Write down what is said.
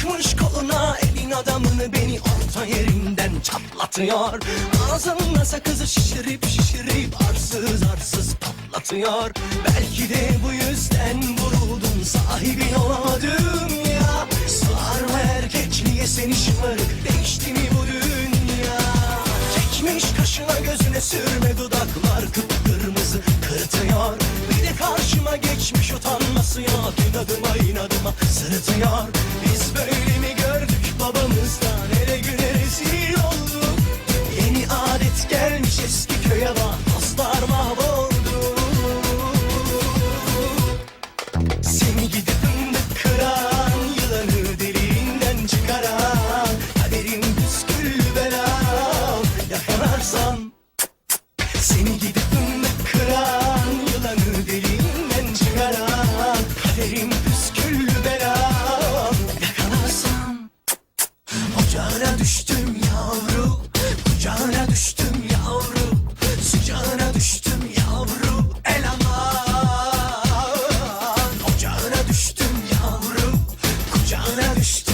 Sıkmış koluna elin adamını beni orta yerinden çatlatıyor. Ağzımda sakızı şişirip şişirip arsız arsız patlatıyor. Belki de bu yüzden vuruldum sahibin olamadım ya. Sarma erkek seni şımarık değişti mi bu dünya? Çekmiş kaşına gözüne sürme dudaklar kıpkırmızı kırtıyor Bir de karşıma geçmiş utanması yok inadıma inadıma sırıtıyor. Biz böyle Seni gidip kıran Yılanı derinden çıkaran Kaderim püsküllü belam Yakalasam Ocağına düştüm yavru Kucağına düştüm yavru Sıcağına düştüm yavru El Ocağına düştüm yavru Kucağına düştüm